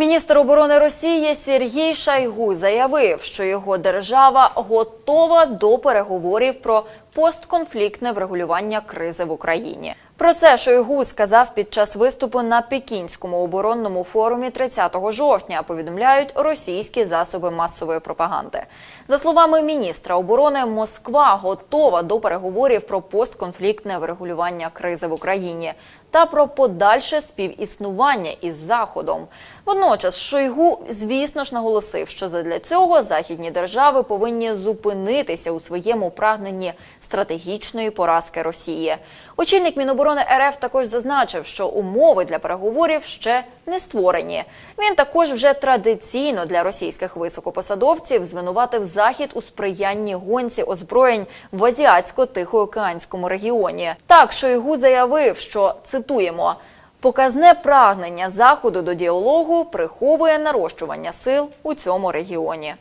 Міністр оборони Росії Сергій Шайгу заявив, що його держава готова до переговорів про постконфліктне врегулювання кризи в Україні. Про це Шойгу сказав під час виступу на Пекінському оборонному форумі 30 жовтня. Повідомляють російські засоби масової пропаганди. За словами міністра оборони, Москва готова до переговорів про постконфліктне врегулювання кризи в Україні та про подальше співіснування із Заходом. Водночас Шойгу, звісно ж, наголосив, що задля цього західні держави повинні зупинитися у своєму прагненні стратегічної поразки Росії. Очільник Міноборони РФ також зазначив, що умови для переговорів ще не створені. Він також вже традиційно для російських високопосадовців звинуватив Захід у сприянні гонці озброєнь в азіатсько-тихоокеанському регіоні. Так Шойгу заявив, що цитуємо. Показне прагнення заходу до діалогу приховує нарощування сил у цьому регіоні.